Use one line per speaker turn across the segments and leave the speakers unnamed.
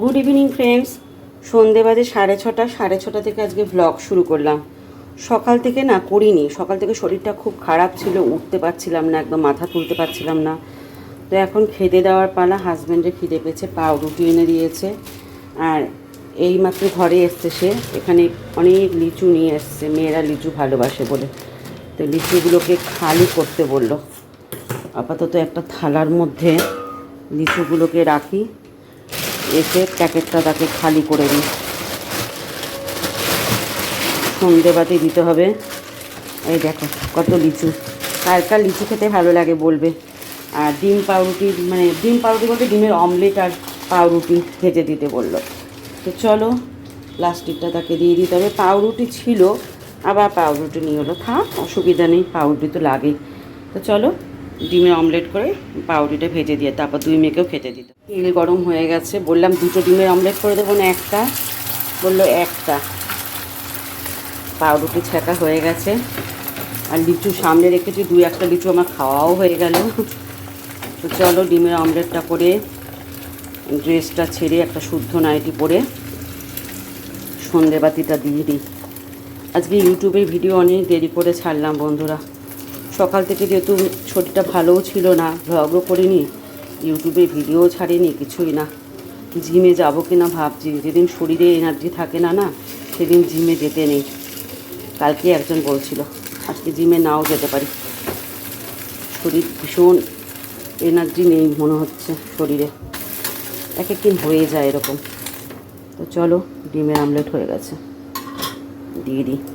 Good evening friends সন্ধে বাজে সাড়ে ছটা সাড়ে ছটা থেকে আজকে ভ্লগ শুরু করলাম। সকাল থেকে না করিনি, সকাল থেকে শরীরটা খুব খারাপ ছিল, উঠতে পারছিলাম না, একদম মাথা তুলতে পারছিলাম না। তো এখন খেতে দেওয়ার পালা হাজব্যান্ডের খিদে পেয়েছে, পাউরুটি এনে দিয়েছে। আর এই মাত্র ঘরে এসছে সে, এখানে অনেক লিচু নিয়ে এসছে, মেয়েরা লিচু ভালোবাসে বলে। তো লিচুগুলোকে খালি করতে বলল। আপাতত একটা থালার মধ্যে লিচুগুলোকে রাখি। এসে প্যাকেটটা তাকে খালি করে দিই। সন্ধেবাতি দিতে হবে। এই দেখো, কত লিচু। কার কার লিচু খেতে ভালো লাগে বলবে। আর ডিম পাউরুটি মানে ডিম পাউরুটি বলতে ডিমের অমলেট আর পাউরুটি ভেজে দিতে বলল। তো চলো, প্লাস্টিকটা তাকে দিয়ে দিতে হবে পাউরুটি ছিল, আবার পাউরুটি নিয়ে হলো থাক, অসুবিধা নেই, পাউরুটি তো লাগেই। তো চলো ডিমের অমলেট করে পাউরুটিটা ভেজে দিয়ে তারপর দুই মেয়েকেও খেতে দিত। তেল গরম হয়ে গেছে, বললাম দুটো ডিমের অমলেট করে দেবো না একটা। বলল একটা। পাউরুটি ছেঁকা হয়ে গেছে। আর লিচু সামনে রেখেছি, দুই একটা লিচু আমার খাওয়াও হয়ে গেল। তো চলো ডিমের অমলেটটা করে ড্রেসটা ছেড়ে একটা শুদ্ধ নাইটি পরে সন্ধেবাতিটা দিয়ে দিই। আজকে ইউটিউবের ভিডিও অনেক দেরি করে ছাড়লাম বন্ধুরা। সকাল থেকে যেহেতু শরীরটা ভালোও ছিল না ভ্লগও করিনি ইউটিউবে ভিডিও ছাড়িনি, কিছুই না। জিমে যাব কি না ভাবছি, যেদিন শরীরে এনার্জি থাকে না না, সেদিন জিমে যেতে নেই। কালকে একজন বলছিল, আজকে জিমে নাও যেতে পারি। শরীর ভীষণ এনার্জি নেই মনে হচ্ছে শরীরে। এক একদিন হয়ে যায় এরকম। তো চলো, ডিমের আমলেট হয়ে গেছে। দিয়ে দিই।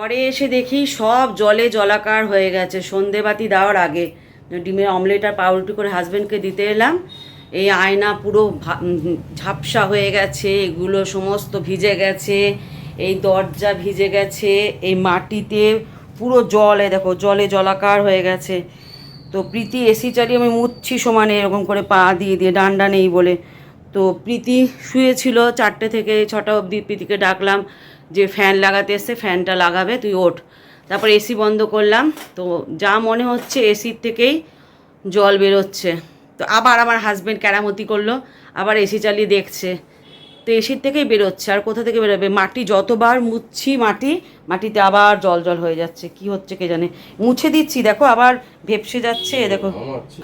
ঘরে এসে দেখি সব জলে জলাকার হয়ে গেছে। সন্ধেবাতি দেওয়ার আগে। ডিমের অমলেট আর পাউরুটি করে হাজব্যান্ডকে দিতে এলাম। এই আয়না পুরো ঝাপসা হয়ে গেছে, এগুলো সমস্ত ভিজে গেছে, এই দরজা ভিজে গেছে, এই মাটিতে পুরো জলে, দেখো, জলে জলাকার হয়ে গেছে। তো প্রীতি এসি চালিয়ে আমি মুচ্ছি সমানে এরকম করে পা দিয়ে দিয়ে ডান্ডা নেই বলে। তো প্রীতি শুয়েছিল চারটে থেকে ছটা অবধি, প্রীতিকে ডাকলাম। যে ফ্যান লাগাতে এসছে ফ্যানটা লাগাবে তুই ওঠ। তারপর এসি বন্ধ করলাম। তো যা মনে হচ্ছে এসির থেকেই জল বেরোচ্ছে। তো আবার আমার হাজব্যান্ড কেরামতি করল আবার এসি চালিয়ে দেখছে। তো এসির থেকেই বেরোচ্ছে আর কোথা থেকে বেরোবে? মাটি যতবার মুছছি মাটি মাটিতে আবার জল জল হয়ে যাচ্ছে। কি হচ্ছে কে জানে? মুছে দিচ্ছি দেখো আবার ভেপসে যাচ্ছে দেখো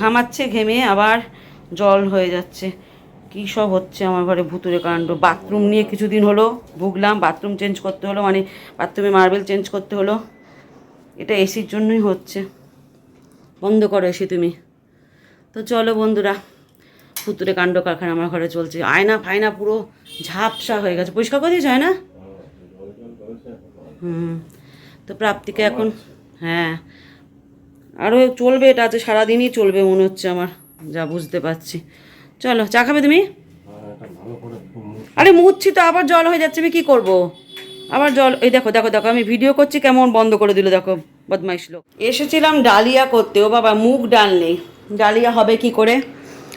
ঘামাচ্ছে ঘেমে আবার জল হয়ে যাচ্ছে। কী সব হচ্ছে আমার ঘরে ভুতুরে কাণ্ড। বাথরুম নিয়ে কিছুদিন হলো, ভুগলাম, বাথরুম চেঞ্জ করতে হলো মানে বাথরুমে মার্বেল চেঞ্জ করতে হলো। এটা এসির জন্যই হচ্ছে। বন্ধ করো এসি তুমি। তো চলো বন্ধুরা ভুতুরে কাণ্ড কারখানা আমার ঘরে চলছে। আয়না ফায়না পুরো ঝাপসা হয়ে গেছে। পরিষ্কার করে দিয়েছ না হুম। তো প্রাপ্তিকে এখন হ্যাঁ। আরও চলবে, এটা আছে সারাদিনই চলবে মনে হচ্ছে আমার, যা বুঝতে পারছি। চলো, চা খাবে তুমি? আরে মুচ্ছি তো, আবার জল হয়ে যাচ্ছে, আমি কি করব? আবার জল, এই দেখো দেখো দেখো, আমি ভিডিও করছি, কেমন বন্ধ করে দিল, দেখো, বদমাইশ লোক। এসেছিলাম ডালিয়া করতে, ও বাবা মুখ ডাল নেই। ডালিয়া হবে কি করে?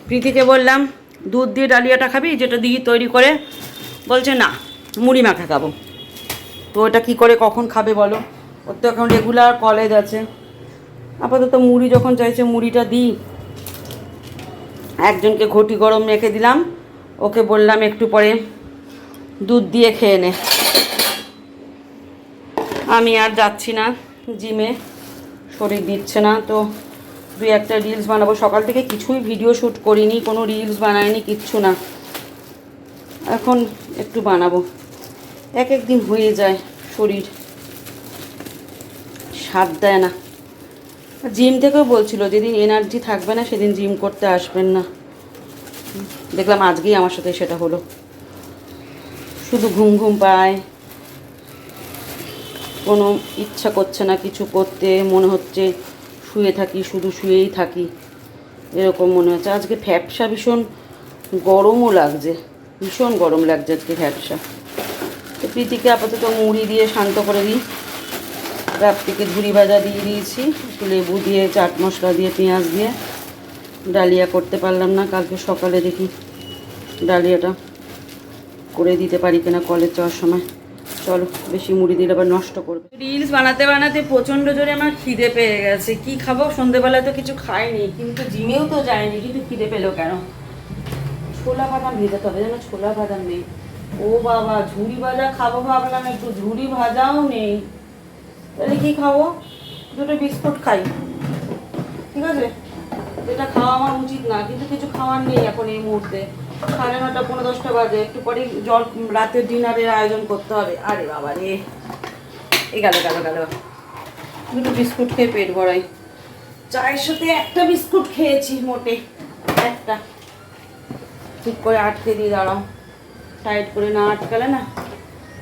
প্রীতিকে বললাম, দুধ দিয়ে ডালিয়াটা খাবি, যেটা দিয়ে তৈরি করে। বলছে, না, মুড়ি মাখা খাব। তো ওটা কি করে, কখন খাবে বলো? ওর তো এখন রেগুলার কলেজ আছে। আপাতত মুড়ি যখন চাইছে, মুড়িটা দিই। একজনকে ঘটি গরম রেখে দিলাম। ওকে বললাম, একটু পরে দুধ দিয়ে খেয়ে নে। আমি আর যাচ্ছি না। জিমে শরীর দিচ্ছে না। তো দুই একটা রিলস বানাবো। সকাল থেকে কিছুই ভিডিও শ্যুট করিনি, কোনো রিলস বানাইনি, কিচ্ছু না। এখন একটু বানাবো। এক এক দিন হয়ে যায় শরীর। স্বাদ দেয় না। জিম থেকেও বলছিল, যেদিন এনার্জি থাকবে না, সেদিন জিম করতে আসবেন না। দেখলাম আজকেই আমার সাথে সেটা হলো। শুধু ঘুম ঘুম পায়। কোনো ইচ্ছা করছে না কিছু করতে, মনে হচ্ছে শুয়ে থাকি, শুধু শুয়েই থাকি। এরকম মনে হচ্ছে। আজকে ফ্যাপসা ভীষণ গরমও লাগছে, ভীষণ গরম লাগছে আজকে ফ্যাপসা। তো প্রীতিকে আপাতত মুড়ি দিয়ে শান্ত করে দিই। রাত্রিকে ঝুড়ি ভাজা দিয়ে দিয়েছি লেবু দিয়ে, চাট মশলা দিয়ে, পেঁয়াজ দিয়ে। ডালিয়া করতে পারলাম না, কালকে সকালে দেখি ডালিয়াটা করে দিতে পারি কিনা কলেজ যাওয়ার সময়। চলো, বেশি মুড়ি দিলে আবার নষ্ট করবে। রিলস বানাতে বানাতে প্রচণ্ড জোরে আমার খিদে পেয়ে গেছে। কি খাব? সন্ধেবেলায় তো কিছু খাইনি, কিন্তু জিমেও তো যায়নি কিন্তু খিদে পেল কেন? ছোলা বাদাম ভেজাতে হবে যেন ছোলা বাদাম নেই। ও বাবা ঝুড়ি ভাজা খাব ভাবলাম, একটু ঝুড়ি ভাজাও নেই। তাহলে কি খাব? দুটো বিস্কুট খাই। ঠিক আছে? যেটা খাওয়া আমার উচিত না, কিন্তু কিছু খাওয়ার নেই এখন এই মুহূর্তে। সাড়ে নটা পনেরো দশটা বাজে, একটু পরে জল রাতের ডিনারের আয়োজন করতে হবে। আরে বাবা রে। এই গেল গেল গেল। দুটো বিস্কুট খেয়ে পেট ভরাই। চায়ের সাথে একটা বিস্কুট খেয়েছি মোটে। একটা। ঠিক করে আটকে দিয়ে দাঁড়াও। টাইট করে না আটকালে না।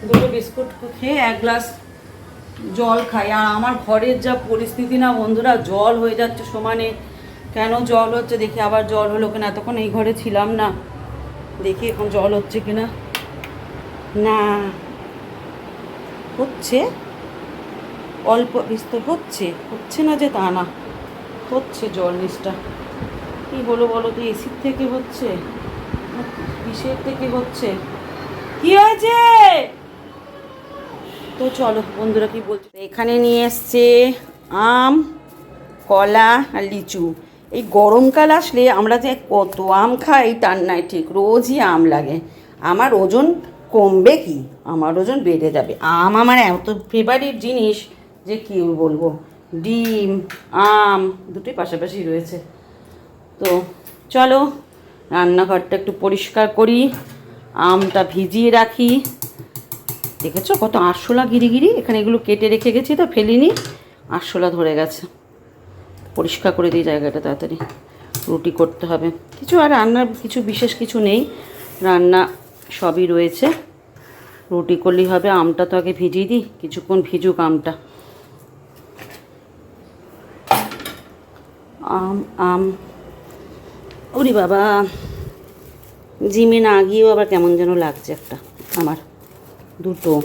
দুটো বিস্কুট খেয়ে এক গ্লাস জল খাই। আর আমার ঘরের যা পরিস্থিতি না বন্ধুরা, জল হয়ে যাচ্ছে সমানে। কেন জল হচ্ছে? দেখি আবার জল হলো কিনা। এতক্ষণ এই ঘরে ছিলাম না। দেখি এখন জল হচ্ছে কিনা। না। হচ্ছে। অল্প বিস্তর হচ্ছে। হচ্ছে না যে তা না। হচ্ছে জল নিচটা। কী বলো বলো তো এসির থেকে হচ্ছে? কিসের থেকে হচ্ছে? কি হয়েছে? তো চলো, বন্ধুরা কি বলছো? এখানে নিয়ে এসছে আম, কলা আর লিচু। এই গরমকাল আসলে আমরা যে কত আম খাই, তার নাই ঠিক। রোজই আম লাগে। আমার ওজন কমবে কি? আমার ওজন বেড়ে যাবে। আম আমার এত ফেভারিট জিনিস, যে কি বলব? ডিম, আম, দুটোই পাশাপাশি রয়েছে। তো চলো, রান্নাঘরটা একটু পরিষ্কার করি, আমটা ভিজিয়ে রাখি। দেখেছ? কত আরশোলা গিরিগিরি? এখানে এগুলো কেটে রেখে গেছি তো, ফেলিনি। আরশোলা ধরে গেছে। পরিষ্কার করে দিই জায়গাটা তাড়াতাড়ি। রুটি করতে হবে। কিছু আর রান্নার কিছু বিশেষ কিছু নেই। রান্না সবই রয়েছে। রুটি করলেই হবে। আমটা তো আগে ভিজিয়ে দিই। কিছুক্ষণ ভিজুক আমটা। আম আম। ওরে বাবা! জিমে না গিয়েও আবার কেমন যেন লাগছে একটা আমার। দুটো।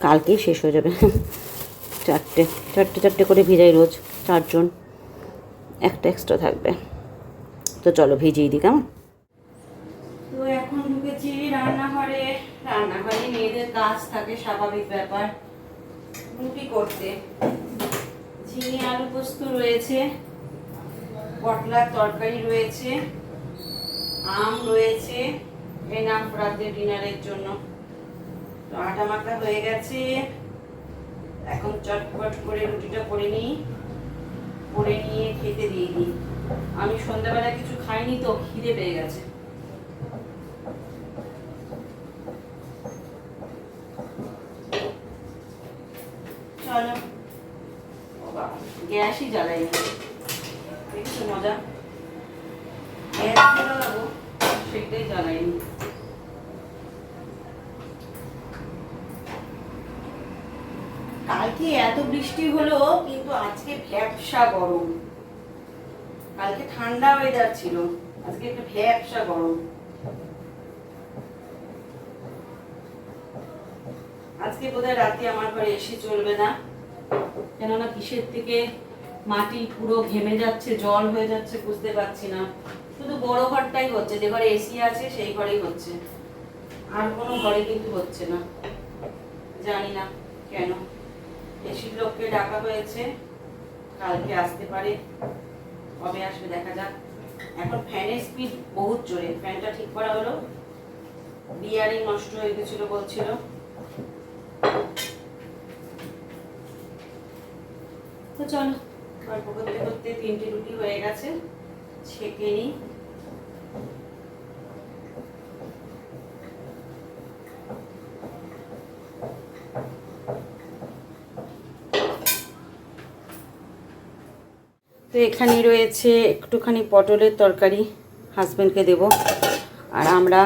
কালকেই শেষ হয়ে যাবে। চারটে চারটে চারটে করে ভিজাই রোজ চারজন। একটা এক্সট্রা থাকবে। তো চলো ভিজিয়ে দিই, কেমন? তো এখন ঢুকেছি রান্নাঘরে। রান্নাঘরে মেয়েদের কাজ থাকে, স্বাভাবিক ব্যাপার। রুটি করতে। ঝিঙে আলু পোস্ত রয়েছে। পটলার তরকারি রয়েছে। আম রয়েছে। এই নাম রাতের ডিনারের জন্য। তো আটা মাখা হয়ে গেছে। এখন চটপট করে রুটিটা করে নিই। করে নিয়ে খেতে দিয়ে দিই। আমি সন্ধ্যাবেলা কিছু খাইনি তো, খিদে পেয়ে গেছে। গ্যাসই জ্বালাই দেখছ মজা? গ্যাস সেটাই জ্বালাইনি কালকে এত বৃষ্টি হলো? কিন্তু আজকে ভ্যাবসা গরম। কালকে ঠান্ডা ওয়েদার ছিল। আজকে একটা ভ্যাবসা গরম। আজকে বোধহয় রাতে আমার ঘরে এসি চলবে না। কেননা কিসের থেকে মাটি পুরো ঘেমে যাচ্ছে, জল হয়ে যাচ্ছে বুঝতে পারছি না। শুধু বড় ঘরটাই হচ্ছে, যে ঘরে এসি আছে সেই ঘরেই হচ্ছে। আর কোনো ঘরে কিন্তু হচ্ছে না। জানি না কেন। এসির লোককে ডাকা হয়েছে। কালকে আসতে পারে, কবে আসবে দেখা যাক। এখন ফ্যানের স্পিড বহুত জোরে, ফ্যানটা ঠিক করা হলো। বিয়ারিং নষ্ট হয়ে গেছিল বলছিল। তো চলো, গল্প করতে করতে তিনটে রুটি হয়ে গেছে, ছেঁকে নিই। এখানে রয়েছে একটুখানি পটলের তরকারি হাজব্যান্ডকে দেব। আর আমরা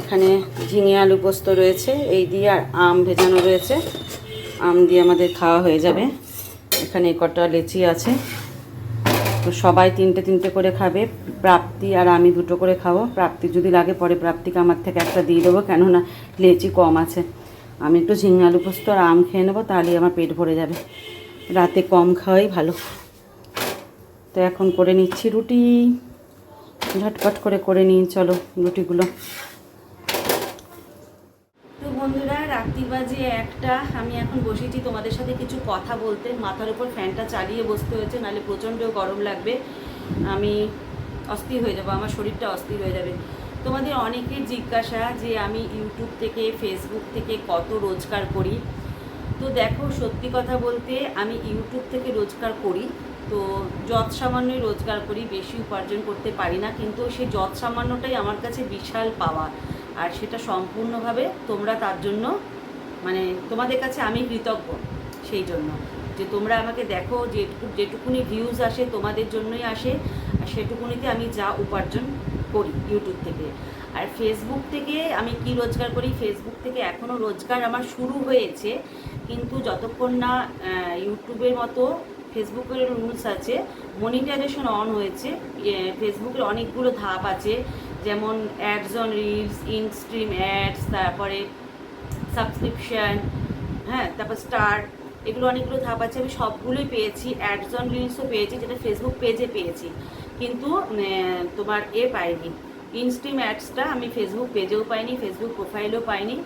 এখানে ঝিঙে আলু পোস্ত রয়েছে, এই দিয়ে আর আম ভেজানো রয়েছে। আম দিয়ে আমাদের খাওয়া হয়ে যাবে। এখানে কটা লেচি আছে। তো সবাই তিনটে তিনটে করে খাবে। প্রাপ্তি আর আমি দুটো করে খাব। প্রাপ্তি যদি লাগে পরে প্রাপ্তিকে আমার থেকে একটা দিয়ে দেবো, কেননা লেচি কম আছে। আমি একটু ঝিঙে আলু পোস্ত আর আম খেয়ে নেব, তাহলেই আমার পেট ভরে যাবে। রাতে কম খাওয়াই ভালো। তো এখন করে নিচ্ছি রুটি। ঝটপট করে করে নিই, চলো রুটিগুলো। তো বন্ধুরা, রাত্রি বাজে একটা। আমি এখন বসেছি তোমাদের সাথে কিছু কথা বলতে। মাথার উপর ফ্যানটা চালিয়ে বসতে হয়েছে, নাহলে প্রচণ্ড গরম লাগবে। আমি অস্থির হয়ে যাব, আমার শরীরটা অস্থির হয়ে যাবে। তোমাদের অনেকের জিজ্ঞাসা যে আমি ইউটিউব থেকে, ফেসবুক থেকে কত রোজগার করি। তো দেখো, সত্যি কথা বলতে আমি ইউটিউব থেকে রোজগার করি। তো যৎ সামান্যই রোজগার করি, বেশি উপার্জন করতে পারি না, কিন্তু সেই যৎ সামান্যটাই আমার কাছে বিশাল পাওয়া। আর সেটা সম্পূর্ণভাবে তোমরা তার জন্য মানে তোমাদের কাছে আমি কৃতজ্ঞ সেই জন্য। যে তোমরা আমাকে দেখো যেটুকু যেটুকুনি ভিউজ আসে তোমাদের জন্যই আসে, আর সেটুকুনিতে আমি যা উপার্জন করি ইউটিউব থেকে। আর ফেসবুক থেকে আমি কি রোজগার করি? ফেসবুক থেকে এখনও রোজগার আমার শুরু হয়েছে, কিন্তু যতক্ষণ না ইউটিউবের মতো ফেসবুকের রুলস আছে। মনিটাইজেশন অন হয়েছে। ফেসবুকের অনেকগুলো ধাপ আছে। যেমন ads on reels in stream ads তারপরে সাবস্ক্রিপশন হ্যাঁ তারপর স্টার এগুলো অনেকগুলো ধাপ আছে। আমি সবগুলোই পেয়েছি। অ্যাডস অন রিলসও পেয়েছি, যেটা ফেসবুক পেজে পেয়েছি। কিন্তু তোমার এ পাইনি। ইনস্ট্রিম অ্যাডসটা আমি ফেসবুক পেজেও পাইনি ফেসবুক প্রোফাইলেও পাইনি।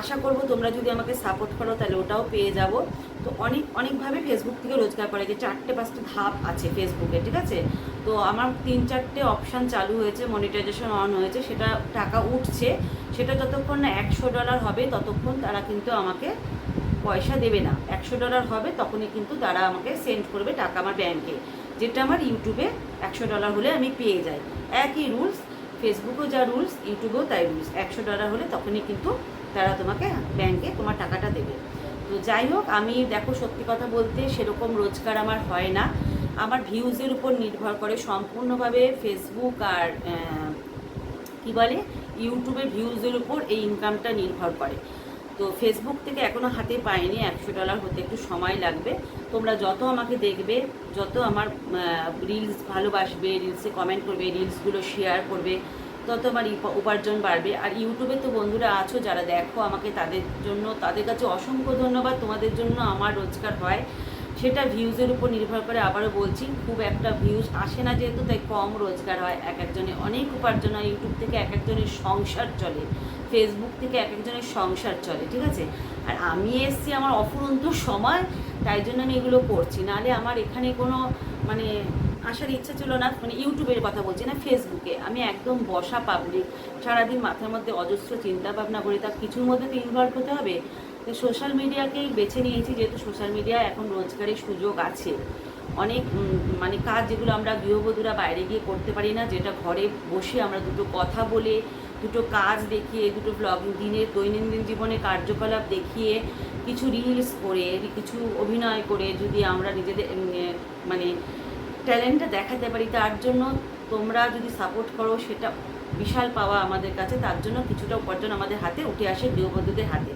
আশা করব তোমরা যদি আমাকে সাপোর্ট করো, তাহলে ওটাও পেয়ে যাব। তো অনেক, অনেকভাবে ফেসবুক থেকে রোজগার করে, যে চারটে, পাঁচটা ধাপ আছে ফেসবুকে ঠিক আছে? তো আমার তিন চারটে অপশান চালু হয়েছে মনিটাইজেশন অন হয়েছে, সেটা টাকা উঠছে। সেটা যতক্ষণ না একশো ডলার হবে, ততক্ষণ তারা কিন্তু আমাকে পয়সা দেবে না। একশো ডলার হবে, তখনই কিন্তু তারা আমাকে সেন্ড করবে টাকা আমার ব্যাংকে যেটা আমার ইউটিউবে একশো ডলার হলে আমি পেয়ে যাই। একই রুলস ফেসবুকেও যা রুলস ইউটিউবেও তাই রুলস একশো ডলার হলে তখনই কিন্তু তারা তোমাকে ব্যাংকে তোমার টাকাটা দেবে। তো যাই হোক, আমি দেখো সত্যি কথা বলতে সেরকম রোজগার আমার হয় না। আমার ভিউজের উপর নির্ভর করে সম্পূর্ণভাবে ফেসবুক আর কি বলে ইউটিউবের ভিউজের উপর এই ইনকামটা নির্ভর করে। তো ফেসবুক থেকে এখনও হাতে পাইনি, একশো ডলার হতে একটু সময় লাগবে। তোমরা যত আমাকে দেখবে, যত আমার রিলস ভালোবাসবে রিলসে কমেন্ট করবে রিলসগুলো শেয়ার করবে তত আমার উপার্জন বাড়বে। আর ইউটিউবে তো বন্ধুরা আছো, যারা দেখো আমাকে তাদের জন্য, তাদের কাছে অসংখ্য ধন্যবাদ। তোমাদের জন্য আমার রোজগার হয়। সেটা ভিউজের উপর নির্ভর করে আবারও বলছি, খুব একটা ভিউজ আসে না যেহেতু, তাই কম রোজগার হয়। এক একজনের অনেক উপার্জন হয়। ইউটিউব থেকে এক একজনের সংসার চলে। ফেসবুক থেকে এক একজনের সংসার চলে, ঠিক আছে? আর আমি এসছি আমার অফুরন্ত সময়, তাই জন্য আমি এগুলো করছি। নাহলে আমার এখানে কোনো মানে আসার ইচ্ছা ছিল না মানে ইউটিউবের কথা বলছি না, ফেসবুকে। আমি একদম বসা পাবলিক সারাদিন মাথার মধ্যে অজস্র চিন্তা ভাবনা করি, তার কিছুর মধ্যে তো ইনভলভ হতে হবে। তো সোশ্যাল মিডিয়াকেই বেছে নিয়েছি, যেহেতু সোশ্যাল মিডিয়া এখন রোজগারের সুযোগ আছে। অনেক মানে কাজ যেগুলো আমরা গৃহবধূরা বাইরে গিয়ে করতে পারি না, যেটা ঘরে বসে আমরা দুটো কথা বলে, দুটো কাজ দেখিয়ে, দুটো ব্লগ দিনের দৈনন্দিন জীবনে কার্যকলাপ দেখিয়ে, কিছু রিলস করে, কিছু অভিনয় করে, যদি আমরা নিজেদের মানে ট্যালেন্টটা দেখাতে পারি, তার জন্য তোমরা যদি সাপোর্ট করো, সেটা বিশাল পাওয়া আমাদের কাছে, তার জন্য কিছুটা উপার্জন আমাদের হাতে উঠে আসে গৃহবধূদের হাতে।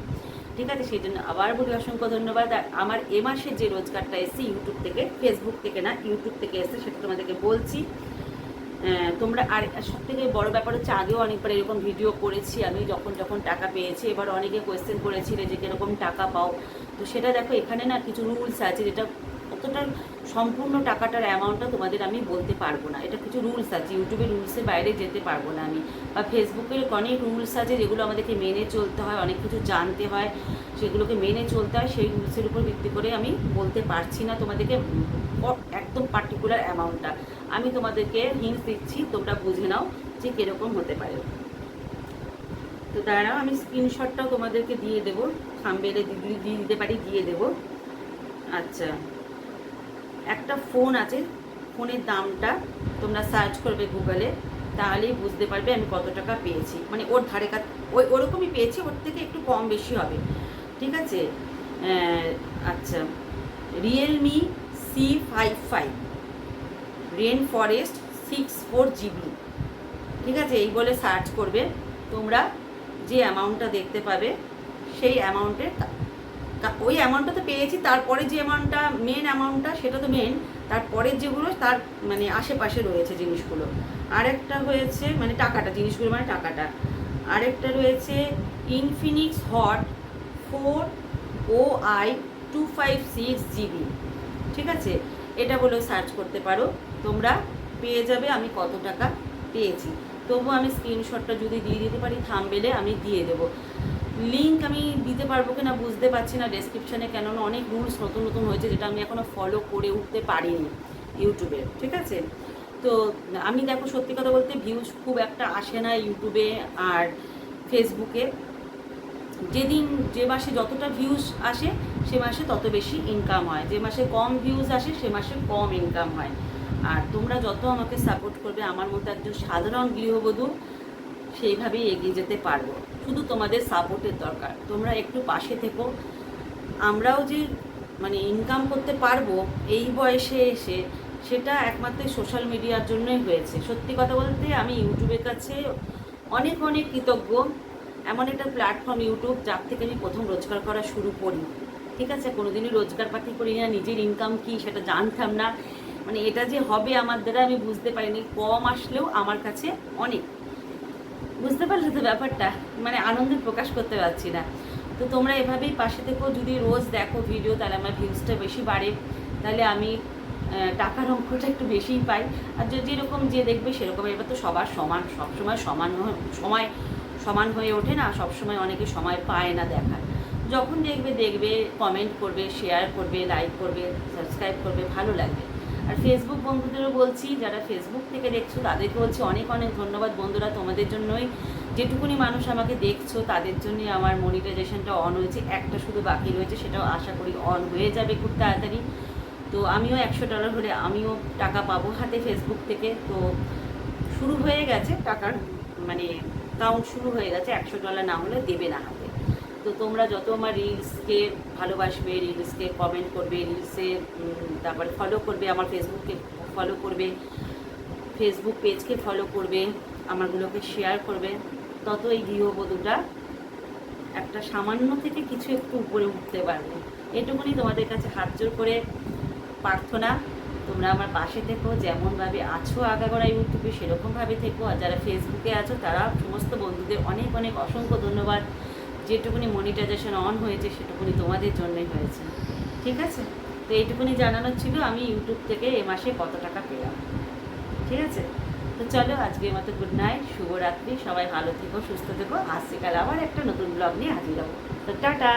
ঠিক আছে, সেই জন্য আবার বলি অসংখ্য ধন্যবাদ। আর আমার এ মাসের যে রোজগারটা এসেছে ইউটিউব থেকে ফেসবুক থেকে না ইউটিউব থেকে এসেছে, সেটা তোমাদেরকে বলছি। তোমরা আর সব থেকে বড়ো ব্যাপার হচ্ছে, আগেও অনেকবার এরকম ভিডিও করেছি, আমি যখন যখন টাকা পেয়েছি, এবার অনেকে কোয়েশ্চেন করেছিলে যে কীরকম টাকা পাও। তো সেটা দেখো, এখানে না কিছু রুলস আছে, যেটা কতটা সম্পূর্ণ টাকাটার অ্যামাউন্টটা তোমাদের আমি বলতে পারব না। এটা কিছু রুলস আছে ইউটিউবের রুলসের বাইরে যেতে পারব না আমি। বা ফেসবুকের অনেক রুলস আছে যেগুলো আমাদেরকে মেনে চলতে হয়, অনেক কিছু জানতে হয়, সেগুলোকে মেনে চলতে হয়, সেই রুলসের উপর ভিত্তি করে আমি বলতে পারছি না তোমাদেরকে একদম পার্টিকুলার অ্যামাউন্টটা আমি তোমাদেরকে হিন্টস দিচ্ছি, তোমরা বুঝে নাও যে কীরকম হতে পারে। তো দাঁড়াও, আমি স্ক্রিনশটটাও তোমাদেরকে দিয়ে দেবো। থাম্বেলে দিয়ে দিতে পারি, দিয়ে দেবো। আচ্ছা। একটা ফোন আছে ফোনের দামটা তোমরা সার্চ করবে গুগলে তাহলেই বুঝতে পারবে আমি কত টাকা পেয়েছি। মানে ওর ধারে কাছে ওই ওরকমই পেয়েছি, ওর থেকে একটু কম বেশি হবে। ঠিক আছে? আচ্ছা। Realme C five five rain forest six four GB ঠিক আছে? এই বলে সার্চ করবে, তোমরা যে অ্যামাউন্টটা দেখতে পাবে, সেই অ্যামাউন্টের ওই অ্যামাউন্টটা তো পেয়েছি, তারপরে যে অ্যামাউন্টটা মেন অ্যামাউন্টটা সেটা তো মেন তারপরের যেগুলো তার মানে আশেপাশে রয়েছে জিনিসগুলো। আরেকটা হয়েছে মানে টাকাটা, জিনিসগুলো মানে টাকাটা। আরেকটা রয়েছে Infinix hot four O I two five six GB ঠিক আছে? এটা বলে সার্চ করতে পারো। তোমরা পেয়ে যাবে, আমি কত টাকা পেয়েছি। তবু আমি স্ক্রিনশটটা যদি দিয়ে দিতে পারি থামবেলে আমি দিয়ে দেবো। লিঙ্ক আমি দিতে পারব কিনা বুঝতে পারছি না ডেসক্রিপশানে কেননা অনেক রুলস নতুন নতুন হয়েছে যেটা আমি এখনও ফলো করে উঠতে পারিনি ইউটিউবে ঠিক আছে? তো আমি দেখো সত্যি কথা বলতে ভিউজ খুব একটা আসে না ইউটিউবে আর ফেসবুকে যেদিন, যে মাসে যতটা ভিউজ আসে, সে মাসে তত বেশি ইনকাম হয়। যে মাসে কম ভিউজ আসে, সে মাসে কম ইনকাম হয়। আর তোমরা যত আমাকে সাপোর্ট করবে, আমার মতো একজন সাধারণ গৃহবধূ, সেইভাবেই এগিয়ে যেতে পারব। শুধু তোমাদের সাপোর্টের দরকার। তোমরা একটু পাশে থেকো। আমরাও যে মানে ইনকাম করতে পারব এই বয়সে এসে, সেটা একমাত্র সোশ্যাল মিডিয়ার জন্যই হয়েছে। সত্যি কথা বলতে আমি ইউটিউবের কাছে অনেক অনেক কৃতজ্ঞ। এমন একটা প্ল্যাটফর্ম ইউটিউব যার থেকে আমি প্রথম রোজগার করা শুরু করি। ঠিক আছে? কোনোদিনই রোজগার পাতি করি না, নিজের ইনকাম কি সেটা জানতাম না। মানে এটা যে হবে আমার দ্বারা আমি বুঝতে পারিনি। কম আসলেও আমার কাছে অনেক। বুঝতে পারলে তো ব্যাপারটা মানে আনন্দে প্রকাশ করতে পারছি না। তো তোমরা এভাবেই পাশে থেকো, যদি রোজ দেখো ভিডিও তাহলে আমার ভিউজটা বেশি বাড়ে। তাহলে আমি টাকার অঙ্কটা একটু বেশিই পাই। আর যদি যেরকম যে দেখবে সেরকম, এবার তো সবার সমান, সবসময় সমান সময় সমান হয়ে ওঠে না, সবসময় অনেকে সময় পায় না দেখার। যখন দেখবে দেখবে কমেন্ট করবে শেয়ার করবে লাইক করবে সাবস্ক্রাইব করবে, ভালো লাগবে। আর ফেসবুক বন্ধুদেরও বলছি, যারা ফেসবুক থেকে দেখছ, তাদেরকে বলছি অনেক অনেক ধন্যবাদ বন্ধুরা, তোমাদের জন্যই। যেটুকুনি মানুষ আমাকে দেখছ, তাদের জন্যই আমার মনিটাইজেশনটা অন হয়েছে। একটা শুধু বাকি রয়েছে, সেটাও আশা করি অন হয়ে যাবে খুব তাড়াতাড়ি। তো আমিও একশো ডলার হলে আমিও টাকা পাবো হাতে ফেসবুক থেকে। তো শুরু হয়ে গেছে টাকার মানে কাউন্ট শুরু হয়ে গেছে, একশো ডলার না হলে দেবে না। তো তোমরা যত আমার রিলসকে ভালোবাসবে রিলসকে কমেন্ট করবে রিলসে তারপরে ফলো করবে, আমার ফেসবুককে ফলো করবে ফেসবুক পেজকে ফলো করবে, আমারগুলোকে শেয়ার করবে তত এই গৃহবধূটা একটা সামান্য থেকে কিছু একটু উপরে উঠতে পারবে। এটুকুনি তোমাদের কাছে হাত জোর করে প্রার্থনা। তোমরা আমার পাশে থেকো, যেমনভাবে আছো আগাগোড়া ইউটিউবে, সেরকমভাবে থেকো। আর যারা ফেসবুকে আছো, তারা সমস্ত বন্ধুদের অনেক অনেক অসংখ্য ধন্যবাদ। যেটুকুনি মনিটাইজেশন অন হয়েছে, সেটুকুনি তোমাদের জন্যই হয়েছে। ঠিক আছে? তো এইটুকুনি জানানোর ছিল, আমি ইউটিউব থেকে এ মাসে কত টাকা পেলাম। ঠিক আছে? তো চলো, আজকের মতো গুড নাইট শুভরাত্রি, সবাই ভালো থেকো, সুস্থ থেকো। আসছে কাল আবার একটা নতুন ব্লগ নিয়ে হাজির হব। তো টাটা!